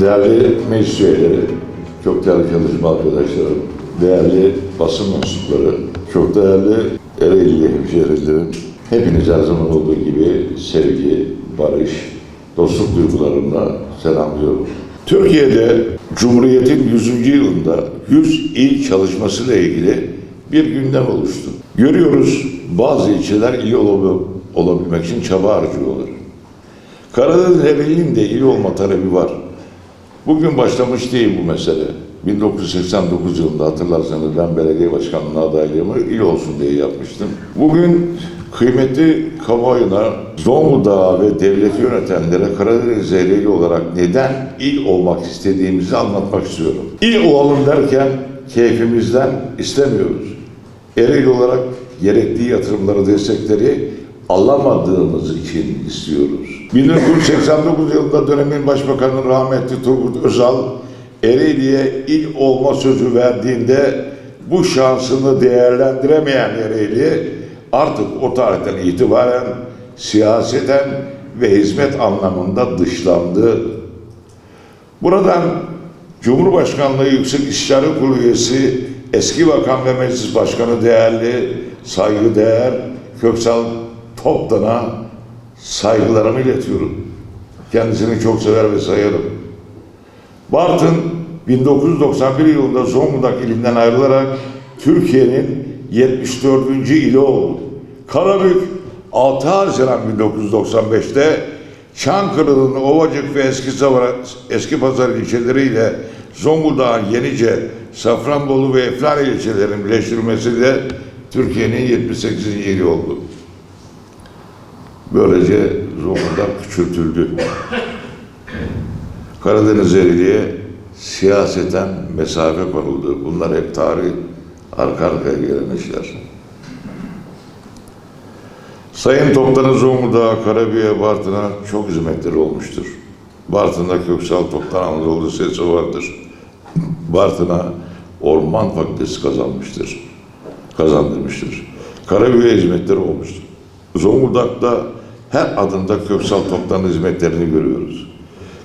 Değerli meclis üyeleri, çok değerli çalışma arkadaşlarım, değerli basın mensupları, çok değerli Ereğli hemşehrilerim, hepiniz her zaman olduğu gibi sevgi, barış, dostluk duygularımla selamlıyorum. Türkiye'de Cumhuriyet'in 100. yılında 100 il çalışmasıyla ilgili bir gündem oluştu. Görüyoruz bazı ilçeler il olabil- olabilmek için çaba harcıyorlar. Karadeniz Ereğli'nin de il olma talebi var. Bugün başlamış değil bu mesele. 1989 yılında hatırlarsanız ben belediye başkanlığına adaylığımı il olsun diye yapmıştım. Bugün kıymetli kamuoyuna Zonguldak'a ve devleti yönetenlere Karadeniz Ereğli olarak neden il olmak istediğimizi anlatmak istiyorum. İl olalım derken keyfimizden istemiyoruz. Ereğli olarak gerekli yatırımları, destekleri alamadığımız için istiyoruz. 1989 yılında dönemin başbakanı rahmetli Turgut Özal Ereğli'ye il olma sözü verdiğinde bu şansını değerlendiremeyen Ereğli artık o tarihten itibaren siyaseten ve hizmet anlamında dışlandı. Buradan Cumhurbaşkanlığı Yüksek İstişare Kurulu üyesi eski bakan ve meclis başkanı değerli saygıdeğer Köksal Toptan'a saygılarımı iletiyorum. Kendisini çok sever ve sayarım. Bartın 1991 yılında Zonguldak ilinden ayrılarak Türkiye'nin 74. ili oldu. Karabük 6 Haziran 1995'te Çankırı'nın Ovacık ve Eski, Savara, Eski Pazar ilçeleriyle Zonguldak'ın Yenice, Safranbolu ve Eflani ilçelerinin birleştirilmesiyle Türkiye'nin 78. ili oldu. Böylece Zonguldak küçültüldü. Karadeniz Ereğli'ye siyaseten mesafe konuldu. Bunlar hep tarih arka arkaya gelen işler. Sayın Toptan'ın Zonguldak'a, Karabük'e, Bartın'a çok hizmetleri olmuştur. Bartın'da Köksal Toptan Anadolu Lisesi vardır. Bartın'a Orman Fakültesi kazanmıştır. Kazandırmıştır. Karabük'e hizmetleri olmuştur. Zonguldak'ta her adımda Köksal Toptan hizmetlerini görüyoruz.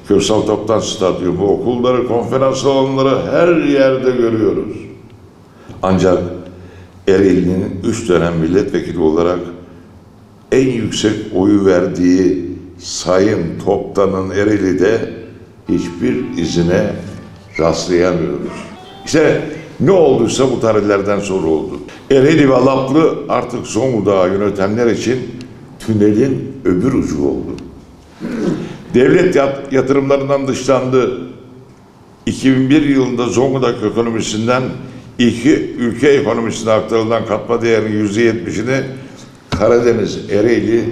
Köksal Toptan Stadyumu, okulları, konferans salonları her yerde görüyoruz. Ancak Ereğli'nin üç dönem milletvekili olarak en yüksek oyu verdiği Sayın Toptan'ın Ereğli'de hiçbir izine rastlayamıyoruz. İşte ne olduysa bu tarihlerden sonra oldu. Ereğli ve Laplı artık Zonguldak'ı yönetenler için tünelin öbür ucu oldu. Devlet yat- yatırımlarından dışlandı. 2001 yılında Zonguldak ekonomisinden iki ülke ekonomisine aktarılan katma değerinin yüzde yetmişini Karadeniz, Ereğli,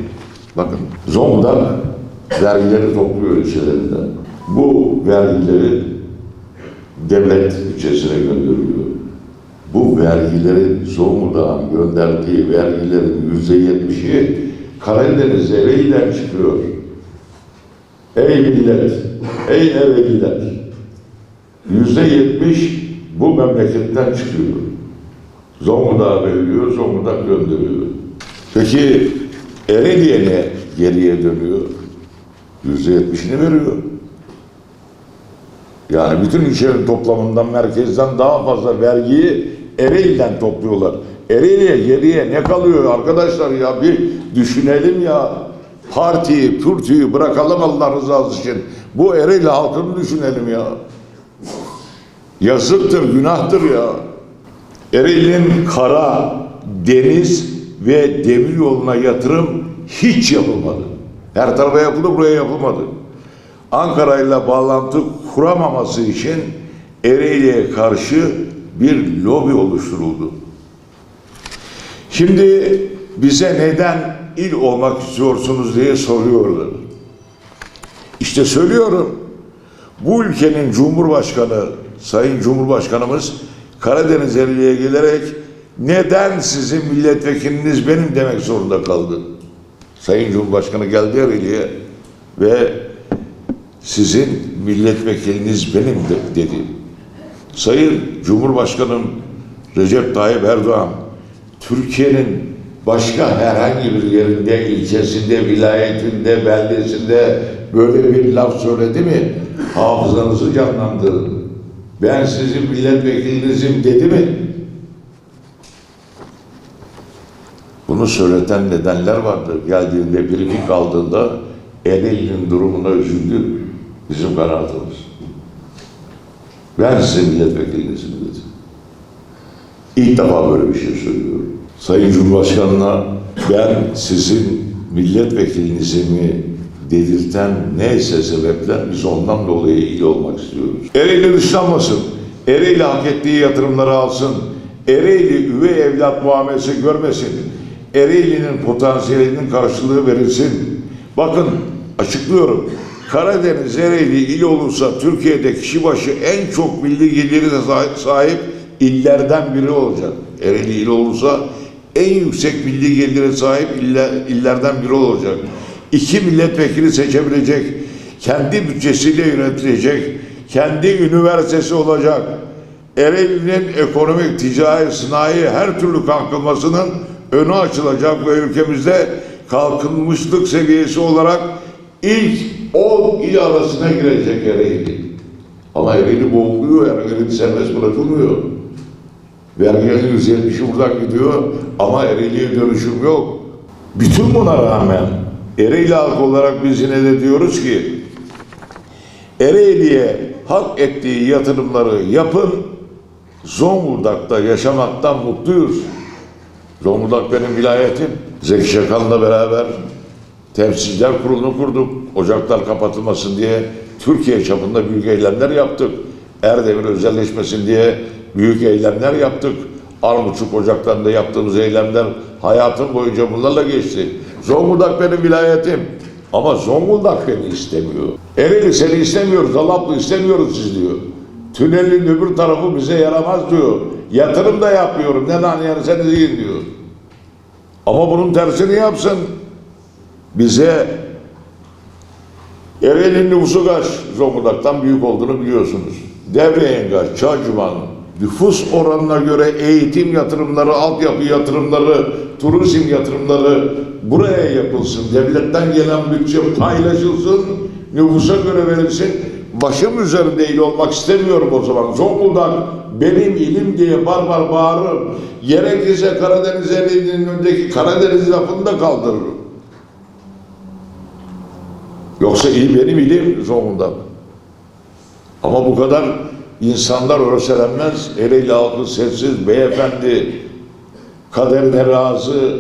bakın Zonguldak vergileri topluyor ilçelerinden. Bu vergileri devlet bütçesine gönderiliyor. Bu vergilerin Zonguldak'ın gönderdiği vergilerin yüzde yetmişi Karadeniz Ereğli'den çıkıyor. Ey millet, ey Ereğliler, yüzde yetmiş bu memleketten çıkıyor. Zonguldak'a veriliyor, Zonguldak gönderiyor. Peki Ereğli'ye ne geriye dönüyor? Yüzde yetmişini veriyor. Yani bütün ilçelerin toplamından, merkezden daha fazla vergiyi Ereğli'den topluyorlar. Ereğli'ye geriye ne kalıyor arkadaşlar ya bir düşünelim ya. Partiyi, pürtüyü bırakalım Allah rızası için. Bu Ereğli halkını düşünelim ya. Yazıktır, günahtır ya. Ereğli'nin kara, deniz ve demir yoluna yatırım hiç yapılmadı. Her tarafa yapıldı, buraya yapılmadı. Ankara ile bağlantı kuramaması için Ereğli'ye karşı bir lobi oluşturuldu. Şimdi bize neden il olmak istiyorsunuz diye soruyorlar. İşte söylüyorum. Bu ülkenin Cumhurbaşkanı, Sayın Cumhurbaşkanımız Karadeniz Ereğli'ye gelerek neden sizin milletvekiliniz benim demek zorunda kaldı. Sayın Cumhurbaşkanı geldi Ereğli'ye ve sizin milletvekiliniz benim de, dedi. Sayın Cumhurbaşkanım Recep Tayyip Erdoğan Türkiye'nin başka herhangi bir yerinde, ilçesinde, vilayetinde, beldesinde böyle bir laf söyledi mi? Hafızanızı canlandırın. Ben sizin milletvekilinizim dedi mi? Bunu söyleten nedenler vardı. Geldiğinde briefing aldığında Ereğli'nin durumuna üzüldü. Bizim kanaatimiz. Ben sizin milletvekilinizim dedi. İlk defa böyle bir şey söylüyorum. Sayın Cumhurbaşkanı'na ben sizin milletvekilinizimi dedirten neyse sebepler biz ondan dolayı iyi olmak istiyoruz. Ereğli dışlanmasın. Ereğli hak ettiği yatırımları alsın. Ereğli üvey evlat muamelesi görmesin. Ereğli'nin potansiyelinin karşılığı verilsin. Bakın açıklıyorum. Karadeniz Ereğli il olursa Türkiye'de kişi başı en çok milli geliri sahip illerden biri olacak. Ereğli il olursa en yüksek milli gelire sahip iller, illerden biri olacak. İki milletvekili seçebilecek, kendi bütçesiyle yönetilecek, kendi üniversitesi olacak. Ereğli'nin ekonomik, ticari, sanayi her türlü kalkınmasının önü açılacak ve ülkemizde kalkınmışlık seviyesi olarak ilk 10 il arasına girecek Ereğli. Ama Ereğli boğuluyor, Ereğli serbest bırakılmıyor. Vergilerin %70'i buradan gidiyor ama Ereğli'ye dönüşüm yok. Bütün buna rağmen Ereğli halkı olarak biz yine de diyoruz ki Ereğli'ye hak ettiği yatırımları yapın, Zonguldak'ta yaşamaktan mutluyuz. Zonguldak benim vilayetim. Zeki Şakan'la beraber temsilciler kurulunu kurduk. Ocaklar kapatılmasın diye Türkiye çapında büyük eylemler yaptık. Erdemir özelleşmesin diye büyük eylemler yaptık. Armutçuk ocaklarında yaptığımız eylemler hayatım boyunca bunlarla geçti. Zonguldak benim vilayetim. Ama Zonguldak beni istemiyor. Ereğli seni istemiyoruz, Alaplı istemiyoruz siz diyor. Tünelin öbür tarafı bize yaramaz diyor. Yatırım da yapmıyorum. Ne lan sen değil diyor. Ama bunun tersini yapsın. Bize Ereğli'nin nüfusu kaç? Zonguldak'tan büyük olduğunu biliyorsunuz. Devreyen kaç? Nüfus oranına göre eğitim yatırımları, altyapı yatırımları, turizm yatırımları buraya yapılsın. Devletten gelen bütçe paylaşılsın, nüfusa göre verilsin. Başım üzerinde il olmak istemiyorum o zaman. Zonguldak benim ilim diye barbar bağırırım. Gerekirse Karadeniz Ereğli'nin önündeki Karadeniz lafını da kaldırırım. Yoksa il benim ilim Zonguldak. Ama bu kadar insanlar örselenmez. Ereğli halkı sessiz, beyefendi, kaderine razı,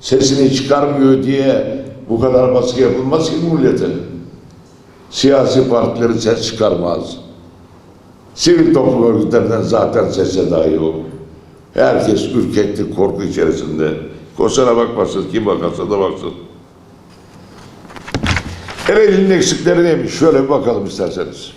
sesini çıkarmıyor diye bu kadar baskı yapılmaz ki millete. Siyasi partileri ses çıkarmaz. Sivil toplum örgütlerinden zaten sese dahi yok. Herkes ürkeklik, korku içerisinde. Kusura bakmasın, kim bakarsa da baksın. Ereğli'nin eksikleri neymiş? Şöyle bir bakalım isterseniz.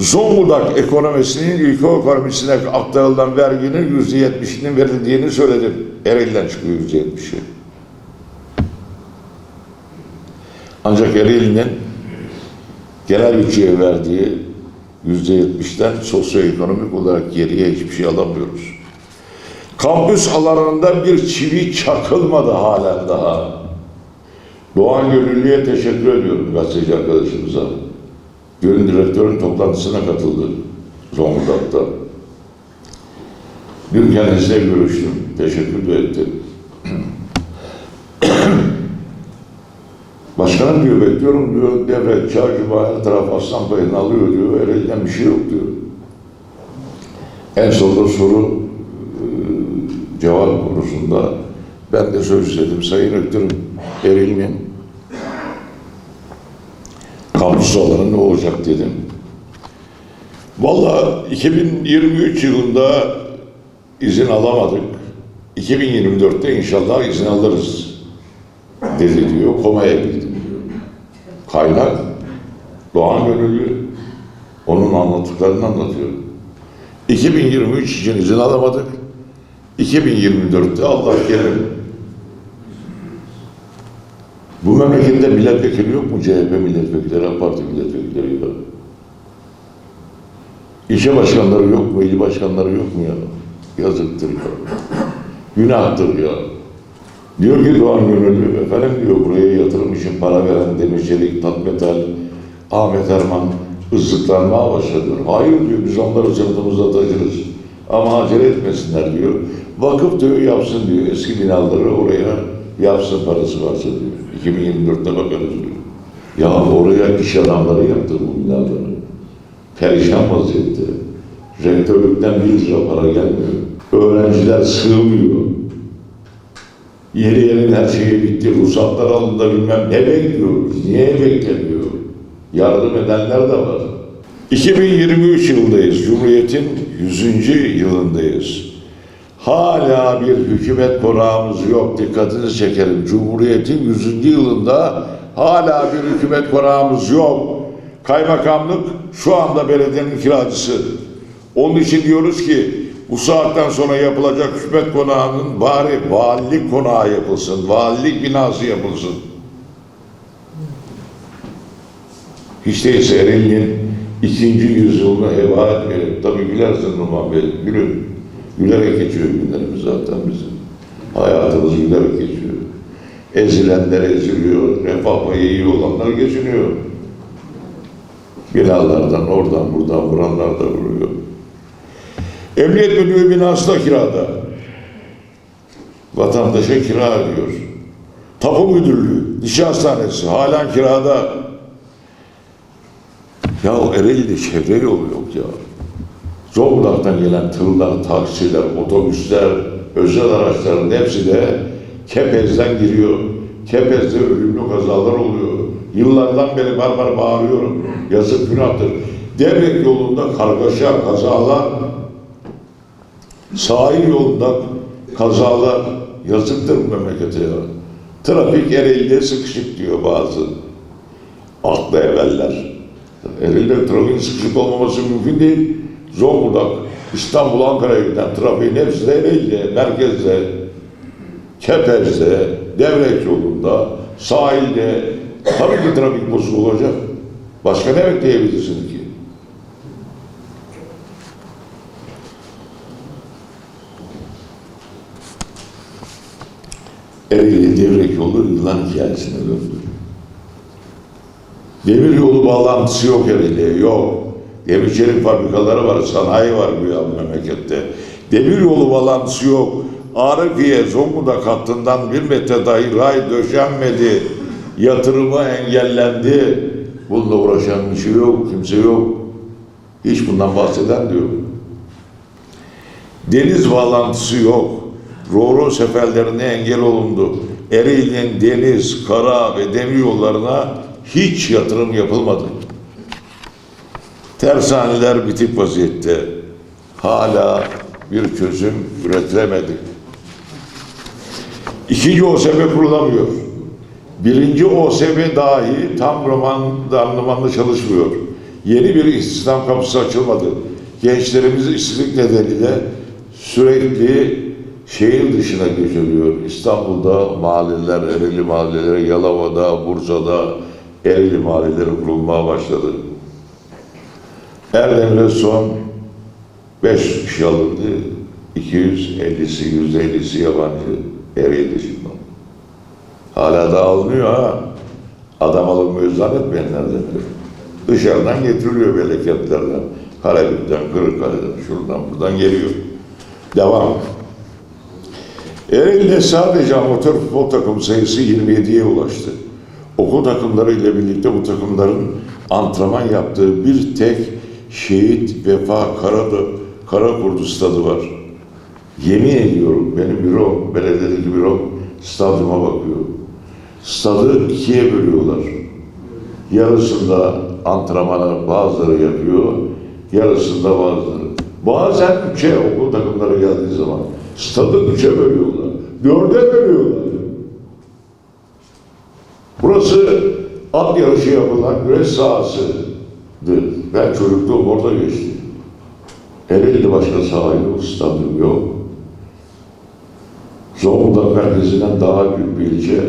Zonguldak ekonomisinin ülke ekonomisine aktarılan verginin yüzde yetmişinin verildiğini söyledim. Ereğli'den çıkıyor yüzde yetmişi. Ancak Ereğli'nin genel bütçeye verdiği yüzde yetmişten sosyoekonomik olarak geriye hiçbir şey alamıyoruz. Kampüs alanında bir çivi çakılmadı halen daha. Doğan Gönüllü'ye teşekkür ediyorum gazeteci arkadaşımıza. Gönül direktörün toplantısına katıldı Zonguldak'ta. Dün kendisiyle görüştüm. Teşekkür de ettim. Başkanım diyor bekliyorum diyor devlet Çağcıba her taraf aslan payını alıyor diyor. Ereğli'den bir şey yok diyor. En sonunda soru e, cevap konusunda ben de söz istedim. Sayın Öktürüm Ereğli'nin kampüs alanı ne olacak dedim. Valla 2023 yılında izin alamadık. 2024'te inşallah izin alırız dedi diyor. Komaya girdim diyor. Kaynak Doğan Gönüllü onun anlattıklarını anlatıyor. 2023 için izin alamadık. 2024'te Allah gelir. Bu memlekette milletvekili yok mu? CHP milletvekilleri, AK Parti milletvekilleri yok. İlçe başkanları yok mu? İl başkanları yok mu ya? Yazıktır ya. Günahtır ya. Diyor ki Doğan Gönüllü, efendim diyor buraya yatırım için para veren Demir Çelik, Tatmetal, Ahmet Erman ızlıklanmaya başladı. Hayır diyor, biz onları sırtımızda taşırız. Ama acele etmesinler diyor. Vakıf diyor yapsın diyor, eski binaları oraya yapsın parası varsa diyor. 2024'te bakarız diyor. Ya oraya iş adamları yaptı bu binaları. Perişan vaziyette. Rektörlükten bir lira para gelmiyor. Öğrenciler sığmıyor. Yeni yerin her şeyi bitti, ruhsatlar alındı bilmem ne bekliyoruz, niye beklemiyor? Yardım edenler de var. 2023 yılındayız, Cumhuriyet'in 100. yılındayız. Hala bir hükümet konağımız yok, dikkatinizi çekerim. Cumhuriyet'in 100. yılında hala bir hükümet konağımız yok. Kaymakamlık şu anda belediyenin kiracısı. Onun için diyoruz ki bu saatten sonra yapılacak hükümet konağının bari valilik konağı yapılsın, valilik binası yapılsın. Hiç değilse Ereğli'nin ikinci yüzyılını heba etmeyelim. Tabii gülersin Numan Bey, gülün. Gülerek geçiyor günlerimiz zaten bizim. Hayatımız gülerek geçiyor. Ezilenler eziliyor, refah payı iyi olanlar geçiniyor. Binalardan, oradan, buradan vuranlar da vuruyor. Emniyet Müdürlüğü binası da kirada. Vatandaşa kira ödüyor. Tapu Müdürlüğü, Dişi Hastanesi halen kirada. Ya Ereğli'de çevre yolu yok ya. Zonguldak'tan gelen tırlar, taksiler, otobüsler, özel araçların hepsi de Kepez'den giriyor. Kepez'de ölümlü kazalar oluyor. Yıllardan beri barbar bağırıyorum. Yazık günahtır. Devrek yolunda kargaşa, kazalar, sahil yolunda kazalar yazıktır bu memlekete ya. Trafik Ereğli'de sıkışık diyor bazı aklı evveller. Ereğli'de trafiğin sıkışık olmaması mümkün değil. Zonguldak, İstanbul, Ankara'ya giden trafiğin hepsi de Ereğli'de, merkezde, Kepez'de, Devrek yolunda, sahilde. Tabii ki trafik bozuk olacak. Başka ne bekleyebilirsin ki? Ereğli Devrek yolu yılan hikayesine döndü. Demir yolu bağlantısı yok Ereğli'ye, yok. Demir çelik fabrikaları var, sanayi var bu memlekette. Demir yolu bağlantısı yok. Arifiye Zonguldak hattından bir metre dahi ray döşenmedi. Yatırımı engellendi. Bununla uğraşan bir şey yok, kimse yok. Hiç bundan bahseden diyor. Deniz bağlantısı yok. Roro seferlerine engel olundu. Ereğli'nin deniz, kara ve demir yollarına hiç yatırım yapılmadı. Tersaneler bitik vaziyette. Hala bir çözüm üretilemedi. İkinci OSB kurulamıyor. Birinci OSB dahi tam roman anlamında çalışmıyor. Yeni bir istihdam kapısı açılmadı. Gençlerimiz işsizlik nedeniyle sürekli şehir dışına göçülüyor. İstanbul'da mahalleler, Ereğli mahalleleri, Yalova'da, Bursa'da Ereğli mahalleleri kurulmaya başladı. Erdem'de son 5 kişi alındı. 250'si, 150'si yabancı Ereğli dışından. Hala da alınıyor ha. Adam alınmıyor zannetmeyenler de. Dışarıdan getiriliyor memleketlerden. Karabük'ten, Kırıkkale'den, şuradan buradan geliyor. Devam. Ereğli'de sadece amatör futbol takım sayısı 27'ye ulaştı. Okul takımları ile birlikte bu takımların antrenman yaptığı bir tek şehit Vefa Karada, Karakurdu stadı var. Yemin ediyorum benim büro, belediyedeki büro stadyuma bakıyor. Stadı ikiye bölüyorlar. Yarısında antrenmanı bazıları yapıyor, yarısında bazıları. Bazen üçe okul takımları geldiği zaman stadı üçe bölüyorlar. Dörde bölüyorlar. Burası at yarışı yapılan güreş sahasıdır. Ben çocukluğum orada geçti. Ereğli'de başka saha yok, yok. Zonguldak merkezinden daha büyük bir ilçe.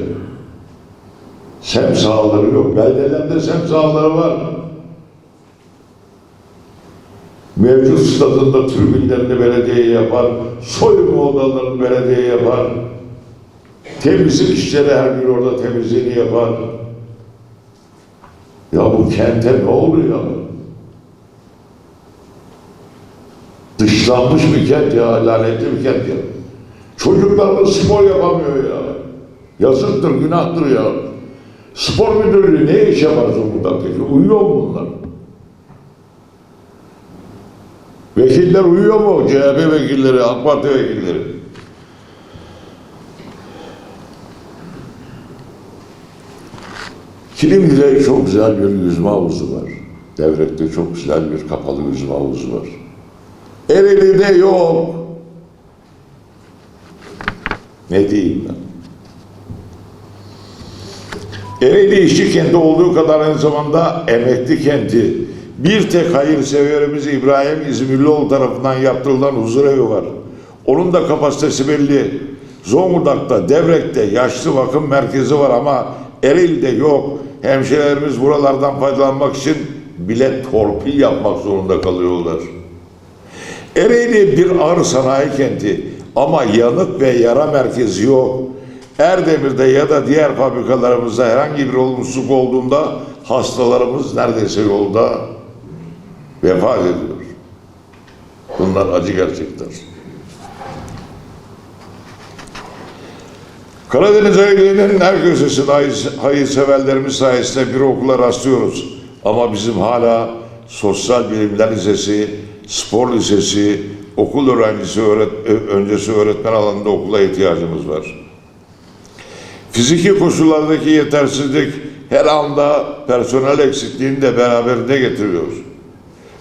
Sem sahaları yok. Beldelerde sem sahaları var. Mevcut stadında tribünlerini belediye yapar, soyunma odalarını belediye yapar. Temizlik işleri her gün orada temizliğini yapar. Kente ne oluyor? Dışlanmış bir kent ya, lanetli bir kent ya. Çocuklarımız spor yapamıyor ya. Yazıktır, günahtır ya. Spor müdürlüğü ne iş yapar Zonguldak'taki? Uyuyor mu bunlar? Vekiller uyuyor mu? CHP vekilleri, AK Parti vekilleri. Kilimli'de çok güzel bir yüzme havuzu var. Devrek'te çok güzel bir kapalı yüzme havuzu var. Ereğli'de yok. Ne diyeyim ben? Ereğli işçi kenti olduğu kadar aynı zamanda emekli kenti. Bir tek hayırseverimiz İbrahim İzmirlioğlu tarafından yaptırılan huzurevi var. Onun da kapasitesi belli. Zonguldak'ta, Devrek'te yaşlı bakım merkezi var ama Ereğli'de yok. Hemşehrilerimiz buralardan faydalanmak için bile torpil yapmak zorunda kalıyorlar. Ereğli bir ağır sanayi kenti ama yanık ve yara merkezi yok. Erdemir'de ya da diğer fabrikalarımızda herhangi bir olumsuzluk olduğunda hastalarımız neredeyse yolda vefat ediyor. Bunlar acı gerçekler. Karadeniz Ereğli'nin her hayır- hayırseverlerimiz sayesinde bir okula rastlıyoruz. Ama bizim hala sosyal bilimler lisesi, spor lisesi, okul öğrencisi öğret öncesi öğretmen alanında okula ihtiyacımız var. Fiziki koşullardaki yetersizlik her anda personel eksikliğini de beraberinde getiriyor.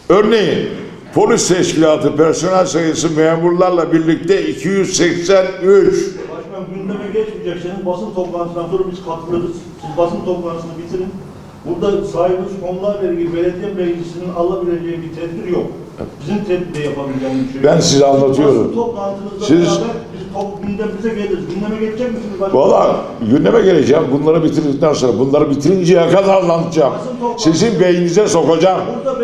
Örneğin polis teşkilatı personel sayısı memurlarla birlikte 283. Başkan gündeme geçmeyecekseniz basın toplantısından sonra biz katılırız. Siz basın toplantısını bitirin. Burada sahibimiz konularla ilgili belediye meclisinin alabileceği bir tedbir yok. Bizim tedbir yapabileceğimiz bir şey. Ben size anlatıyorum. Toplantınızda Siz- beraber biz top, gündemimize geliriz. Gündeme geçecek misiniz başkan? Valla gündeme geleceğim. Bunları bitirdikten sonra bunları bitirinceye kadar anlatacağım. Sizin beyninize sokacağım.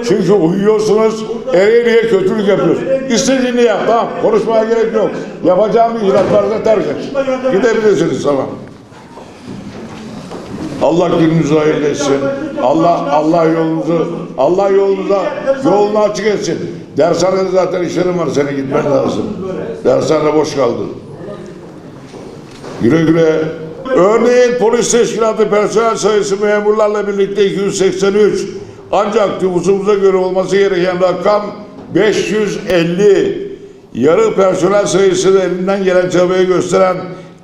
Çünkü uyuyorsunuz, Ereğli'ye kötülük yapıyorsunuz. İstediğini yap, tamam. Konuşmaya gerek yok. Yapacağım icraatlarınızı terk et. Gidebilirsiniz, tamam. Allah gününüzü hayırlı etsin. Allah Allah yolunuzu Allah yolunuza yolunu açık etsin. Dershanede zaten işlerim var senin gitmen lazım. Dershane boş kaldı. Güle güle. Örneğin polis teşkilatı personel sayısı memurlarla birlikte 283. Ancak nüfusumuza göre olması gereken rakam 550. Yarı personel sayısını elinden gelen çabayı gösteren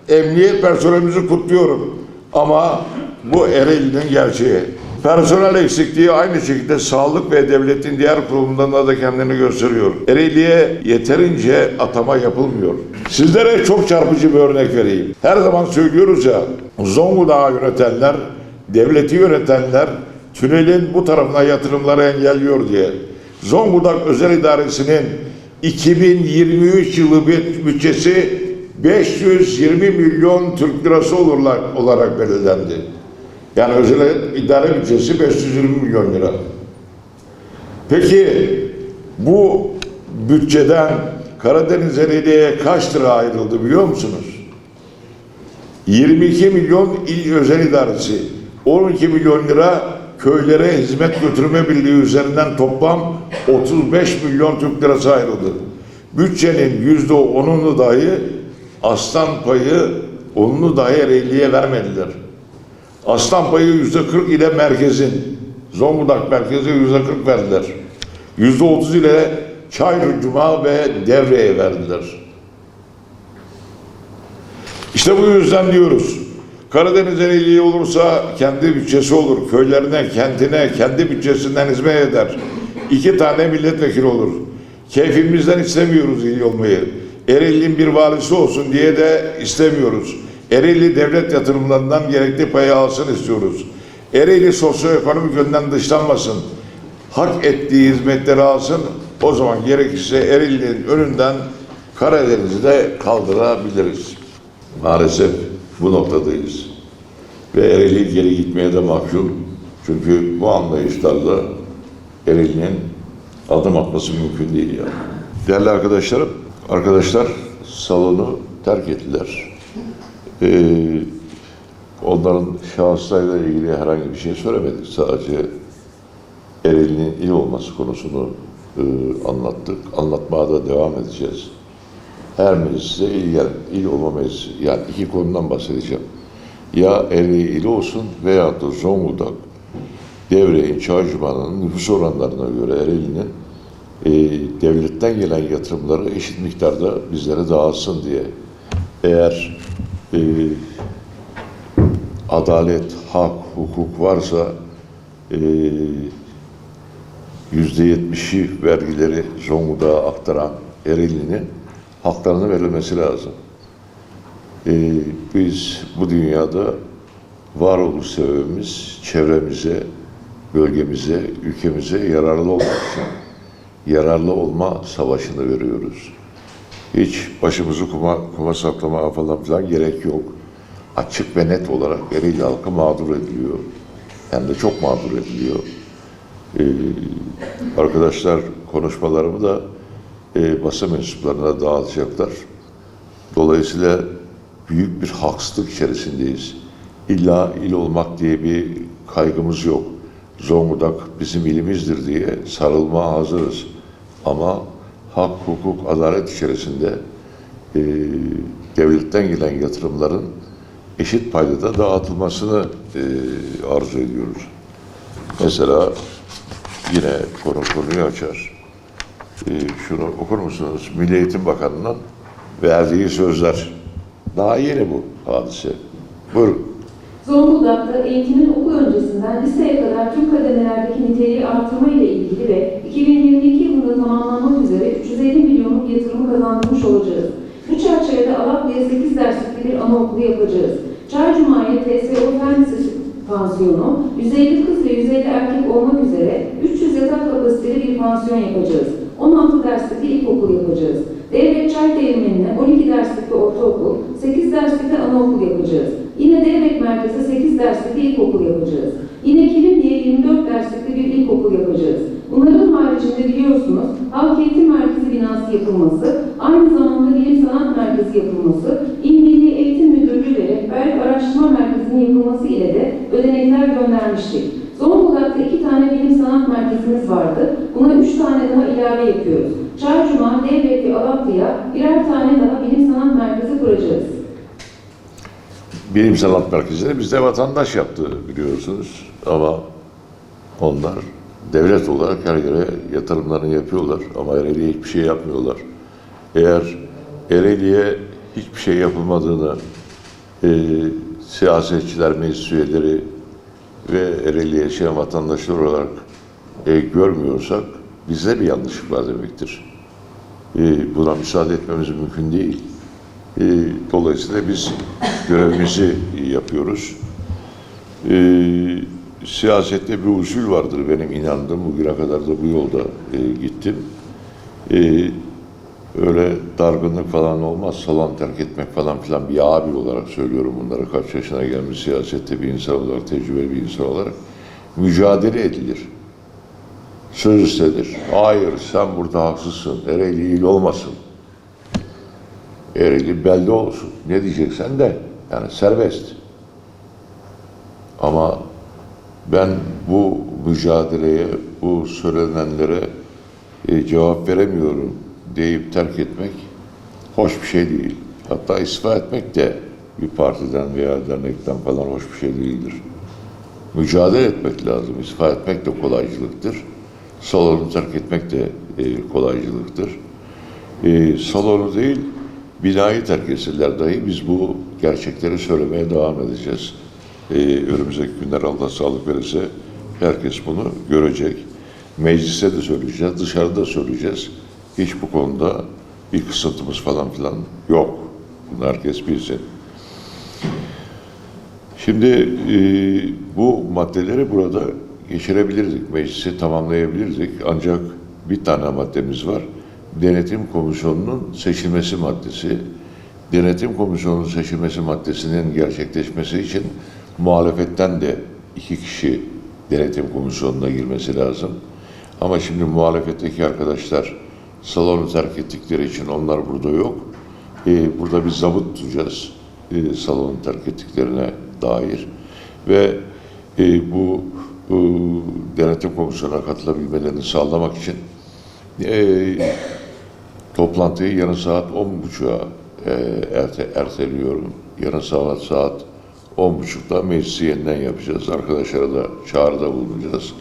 emniyet personelimizi kutluyorum. Ama bu Ereğli'nin gerçeği. Personel eksikliği aynı şekilde sağlık ve devletin diğer kurumlarında da kendini gösteriyor. Ereğli'ye yeterince atama yapılmıyor. Sizlere çok çarpıcı bir örnek vereyim. Her zaman söylüyoruz ya, Zonguldak'ı yönetenler, devleti yönetenler tünelin bu tarafına yatırımları engelliyor diye. Zonguldak Özel İdaresi'nin 2023 yılı bütçesi 520 milyon Türk lirası olurlar, olarak belirlendi. Yani özel idare bütçesi 520 milyon lira. Peki bu bütçeden Karadeniz Ereğli'ye kaç lira ayrıldı biliyor musunuz? 22 milyon il özel idaresi, 12 milyon lira köylere hizmet götürme birliği üzerinden toplam 35 milyon Türk lirası ayrıldı. Bütçenin yüzde onunu dahi aslan payı onunu dahi Ereğli'ye vermediler. Aslan payı yüzde 40 ile merkezin, Zonguldak merkezi yüzde 40 verdiler. Yüzde 30 ile Çayır Cuma ve Devre'ye verdiler. İşte bu yüzden diyoruz. Karadeniz Ereğli olursa kendi bütçesi olur. Köylerine, kentine, kendi bütçesinden hizmet eder. İki tane milletvekili olur. Keyfimizden istemiyoruz iyi olmayı. Ereğli'nin bir valisi olsun diye de istemiyoruz. Ereğli devlet yatırımlarından gerekli payı alsın istiyoruz. Ereğli sosyoekonomik yönden dışlanmasın. Hak ettiği hizmetleri alsın. O zaman gerekirse Ereğli'nin önünden Karadeniz'i de kaldırabiliriz. Maalesef bu noktadayız. Ve Ereğli geri gitmeye de mahkum. Çünkü bu anlayışlarla Ereğli'nin adım atması mümkün değil yani. Değerli arkadaşlarım, arkadaşlar salonu terk ettiler. Ee, onların şahıslarıyla ilgili herhangi bir şey söylemedik. Sadece Ereğli'nin il olması konusunu e, anlattık. Anlatmaya da devam edeceğiz. Her mecliste il, gel, il olma meclisi. Yani iki konudan bahsedeceğim. Ya Ereğli il olsun veya da Zonguldak Devre'nin, Çaycuma'nın nüfus oranlarına göre Ereğli'nin e, devletten gelen yatırımları eşit miktarda bizlere dağıtsın diye. Eğer e, adalet, hak, hukuk varsa e, yüzde yetmişi vergileri Zonguldak'a aktaran Ereğli'nin haklarını verilmesi lazım. E, biz bu dünyada varoluş sebebimiz çevremize, bölgemize, ülkemize yararlı olmak için yararlı olma savaşını veriyoruz. Hiç başımızı kuma, kuma saklamaya falan filan gerek yok. Açık ve net olarak Ereğli halkı mağdur ediliyor. Hem de çok mağdur ediliyor. Ee, arkadaşlar konuşmalarımı da e, basın mensuplarına dağıtacaklar. Dolayısıyla büyük bir haksızlık içerisindeyiz. İlla il olmak diye bir kaygımız yok. Zonguldak bizim ilimizdir diye sarılmaya hazırız. Ama hak, hukuk, adalet içerisinde e, devletten gelen yatırımların eşit paydada dağıtılmasını e, arzu ediyoruz. Mesela yine konu konuyu açar. E, şunu okur musunuz? Milli Eğitim Bakanı'nın verdiği sözler. Daha yeni bu hadise. Buyurun. Zonguldak'ta eğitimin okul öncesinden liseye kadar tüm kademelerdeki niteliği artırma ile ilgili ve 2022 yılında tamamlanmak üzere 350 milyonluk yatırımı kazandırmış olacağız. Bu çerçevede Alaplı'ya 8 derslikli bir anaokulu yapacağız. Çaycuma'ya TSO Fen pansiyonu, 150 kız ve 150 erkek olmak üzere 300 yatak kapasiteli bir pansiyon yapacağız. 16 derslikli ilkokul yapacağız. Devlet Çay Değirmeni'ne 12 derslikli ortaokul, 8 derslikli anaokul yapacağız. Yine Devlet Merkez'e 8 derslikli ilkokul yapacağız. Yine Kilimli'ye 24 derslikli bir ilkokul yapacağız. Bunların haricinde biliyorsunuz Halk Eğitim Merkezi binası yapılması, aynı zamanda Bilim Sanat Merkezi yapılması, İl Milli Eğitim Müdürlüğü ve Rehberlik Araştırma Merkezi'nin yapılması ile de ödenekler göndermiştik. Zonguldak'ta iki tane bilim sanat merkezimiz vardı. Buna üç tane daha ilave yapıyoruz. Çarşuma, Devlet ve Alaplı'ya birer tane daha bilim sanat merkezi kuracağız. Bilim Sanat Merkezi'ni bizde vatandaş yaptı biliyorsunuz. Ama onlar devlet olarak her yere yatırımlarını yapıyorlar. Ama Ereğli'ye hiçbir şey yapmıyorlar. Eğer Ereğli'ye hiçbir şey yapılmadığını e, siyasetçiler, meclis üyeleri ve Ereğli'ye yaşayan vatandaşlar olarak e, görmüyorsak bizde bir yanlışlık var demektir. E, buna müsaade etmemiz mümkün değil. E, dolayısıyla biz görevimizi yapıyoruz. E, siyasette bir usul vardır benim inandığım. Bugüne kadar da bu yolda e, gittim. E, öyle dargınlık falan olmaz. Salon terk etmek falan filan bir abi olarak söylüyorum bunları. Kaç yaşına gelmiş siyasette bir insan olarak, tecrübeli bir insan olarak. Mücadele edilir. Söz istedir. Hayır sen burada haksızsın. Ereğli il olmasın. Ereğli belde olsun. Ne diyeceksen de. Yani serbest. Ama ben bu mücadeleye, bu söylenenlere e, cevap veremiyorum deyip terk etmek hoş bir şey değil. Hatta istifa etmek de bir partiden veya dernekten falan hoş bir şey değildir. Mücadele etmek lazım. İstifa etmek de kolaycılıktır. Salonu terk etmek de e, kolaycılıktır. E, salonu değil, binayı terk etseler dahi biz bu gerçekleri söylemeye devam edeceğiz. E, önümüzdeki günler Allah sağlık verirse herkes bunu görecek. Mecliste de söyleyeceğiz, dışarıda söyleyeceğiz. Hiç bu konuda bir kısıntımız falan filan yok. Bunu herkes bilsin. Şimdi e, bu maddeleri burada geçirebilirdik, meclisi tamamlayabilirdik. Ancak bir tane maddemiz var. Denetim Komisyonu'nun seçilmesi maddesi. Denetim Komisyonu'nun seçilmesi maddesinin gerçekleşmesi için muhalefetten de iki kişi denetim komisyonuna girmesi lazım. Ama şimdi muhalefetteki arkadaşlar salonu terk ettikleri için onlar burada yok. Ee, burada bir zabıt tutacağız e, salonu terk ettiklerine dair. Ve e, bu e, denetim komisyonuna katılabilmelerini sağlamak için e, toplantıyı yarın saat 10.30'a e, erte, erteliyorum. Yarın saat saat 10.30'da meclisi yeniden yapacağız. Arkadaşlara da çağrıda bulunacağız.